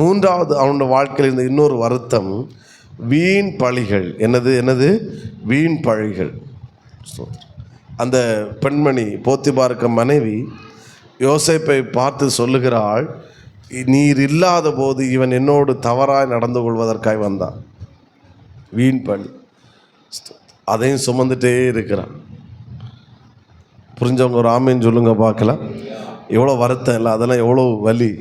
மூன்றாவது அவனுடைய வாழ்க்கையில் இருந்த இன்னொரு வருத்தம் வீண் பழிகள். என்னது என்னது? வீண் பழிகள். அந்த பெண்மணி போத்தி பார்க்க மனைவி யோசைப்பை பார்த்து சொல்லுகிறாள் நீர் இல்லாத போது இவன் என்னோடு தவறாய் நடந்து கொள்வதற்காய் வந்தான். வீண் பழி. அதையும் சுமந்துட்டே இருக்கிறான். புரிஞ்சவங்க ஒரு ஆமைன்னு சொல்லுங்க பார்க்கலாம். எவ்வளோ வருத்தம் இல்லை அதெல்லாம் எவ்வளோ வலி.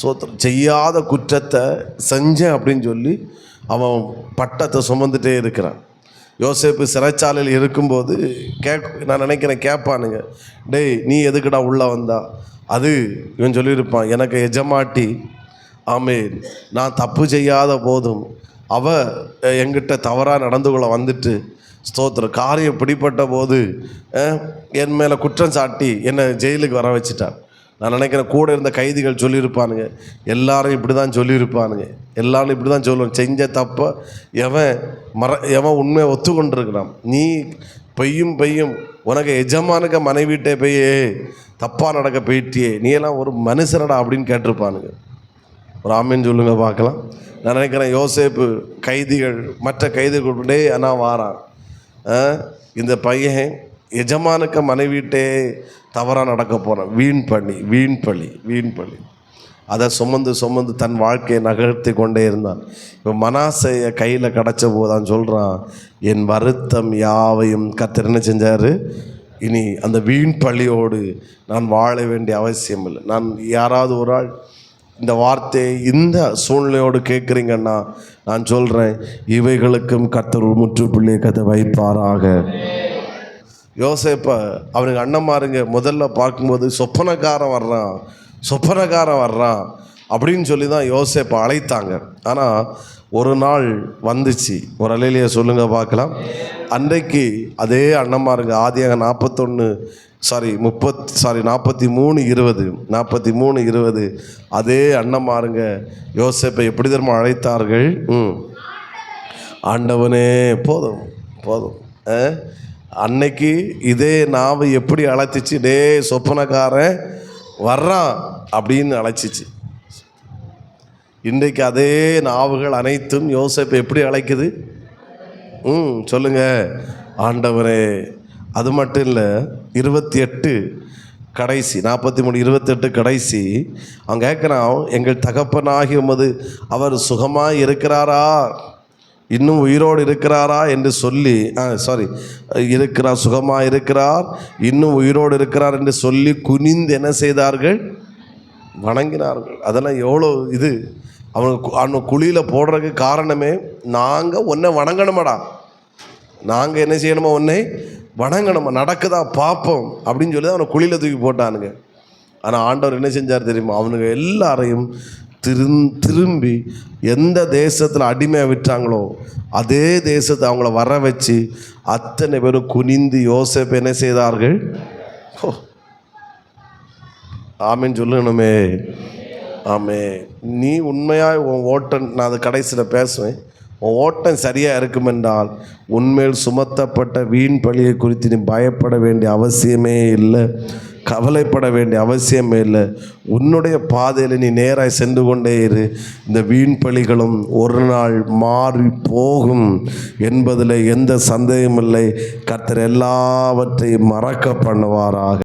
சோத்திரம் செய்யாத குற்றத்தை செஞ்சேன் அப்படின்னு சொல்லி அவன் பட்டத்தை சுமந்துட்டே இருக்கிறான். யோசேப்பு சிறைச்சாலையில் இருக்கும்போது கேக் நான் நினைக்கிறேன் கேட்பானுங்க. டேய் நீ எதுக்குடா உள்ளே வந்தா? அது இவன் சொல்லியிருப்பான் எனக்கு எஜமாட்டி. ஆமே நான் தப்பு செய்யாத போதும் அவ எங்கிட்ட தவறாக நடந்து கொள்ள வந்துட்டு ஸ்தோத்திரம் காரியம் பிடிப்பட்ட போது என் மேலே குற்றம் சாட்டி என்னை ஜெயிலுக்கு வர வச்சுட்டான் நான் நினைக்கிறேன் கூட இருந்த கைதிகள் சொல்லியிருப்பானுங்க. எல்லாரும் இப்படி தான் சொல்லியிருப்பானுங்க. எல்லாரும் இப்படி தான் சொல்லுவாங்க. செஞ்ச தப்ப எவன் மற எவன் உண்மையை ஒத்துக்கொண்டிருக்கிறான். நீ பெய்யும் பெய்யும். உனக்கு எஜமானுக்க மனைவிட்டே பெய்யே. தப்பாக நடக்க போயிட்டியே. நீ எல்லாம் ஒரு மனுஷனடா அப்படின்னு கேட்டிருப்பானுங்க. ஒரு ஆமின்னு சொல்லுங்க பார்க்கலாம். நான் நினைக்கிறேன் யோசேப்பு கைதிகள் மற்ற கைதிகள் டே ஆனால் வாரான். ஆ, இந்த பையன் எஜமானுக்கு மனைவிட்டே தவறாக நடக்க போகிறான் வீண் பழி வீண் பழி வீண் பழி. அதை சுமந்து சுமந்து தன் வாழ்க்கையை நகர்த்தி கொண்டே இருந்தான். இப்போ மனாசையை கையில் கிடச்ச போதான் சொல்கிறான் என் வருத்தம் யாவையும் கத்தர் என்ன செஞ்சார்? இனி அந்த வீண் பழியோடு நான் வாழ வேண்டிய அவசியம் இல்லை. நான் யாராவது ஒரு ஆள் இந்த வார்த்தையை இந்த சூழ்நிலையோடு கேட்குறீங்கன்னா நான் சொல்கிறேன் இவைகளுக்கும் கத்தர் முற்றுப்புள்ளியை கதை வைப்பாராக. யோசேப்பை அவனுக்கு அண்ணன்மாருங்க முதல்ல பார்க்கும்போது சொப்பனக்காரன் வர்றான் சொப்பனக்காரன் வர்றான் அப்படின்னு சொல்லி தான் யோசேப்பை அழைத்தாங்க. ஆனால் ஒரு நாள் வந்துச்சு. ஒரு அலையிலேயே சொல்லுங்கள் பார்க்கலாம். அன்றைக்கு அதே அண்ணன்மாருங்க ஆதியாக நாற்பத்தொன்று சாரி முப்பத் சாரி நாற்பத்தி மூணு இருபது நாற்பத்தி மூணு இருபது. அதே அண்ணன்மாருங்க யோசேப்பை எப்படி தெரியுமா அழைத்தார்கள்? ம். ஆண்டவனே போதும் போதும். அன்னைக்கு இதே நாவை எப்படி அழைச்சிச்சு டே சொப்பனக்காரன் வர்றான் அப்படின்னு அழைச்சிச்சு. இன்றைக்கு அதே நாவுகள் அனைத்தும் யோசிப்பை எப்படி அழைக்குது? ம் சொல்லுங்கள் ஆண்டவரே அது மட்டும் இல்லை இருபத்தி எட்டு கடைசி நாற்பத்தி மூணு இருபத்தெட்டு கடைசி அவன் கேட்குறான் எங்கள் தகப்பனாகி உமது அவர் சுகமாக இருக்கிறாரா? இன்னும் உயிரோடு இருக்கிறாரா என்று சொல்லி சாரி இருக்கிறார் சுகமாக இருக்கிறார் இன்னும் உயிரோடு இருக்கிறார் என்று சொல்லி குனிந்து என்ன செய்தார்கள்? வணங்கினார்கள். அதெல்லாம் எவ்வளோ இது. அவனுக்கு அவன் குழியில் போடுறதுக்கு காரணமே நாங்கள் உன்னை வணங்கணுமாடா. நாங்கள் என்ன செய்யணுமா உன்னை? வணங்கணுமா. நடக்குதா பார்ப்போம் அப்படின்னு சொல்லி அவனை குழியில் தூக்கி போட்டானுங்க. ஆனால் ஆண்டவர் என்ன செஞ்சார் தெரியுமா? அவனுங்க எல்லாரையும் திரும் திரும்பி எந்த தேசத்தில் அடிமையாக விட்டாங்களோ அதே தேசத்தை அவங்கள வர வச்சு அத்தனை பேரும் குனிந்து யோசிப்பு என்ன செய்தார்கள்? ஹோ ஆமேன்னு சொல்லணுமே. ஆமே. நீ உண்மையாக உன் ஓட்டன் நான் அது கடைசியில் பேசுவேன். உன் ஓட்டம் சரியாக இருக்குமென்றால் உண்மையில் சுமத்தப்பட்ட வீண் பழியை குறித்து நீ பயப்பட வேண்டிய அவசியமே இல்லை. கவலைப்பட வேண்டிய அவசியமே இல்லை. உன்னுடைய பாதையில் நீ நேராக சென்று கொண்டே இரு. இந்த வீண் பழிகளும் ஒரு நாள் மாறி போகும் என்பதில் எந்த சந்தேகமில்லை கர்த்தர் எல்லாவற்றையும் மறக்க பண்ணுவாராக.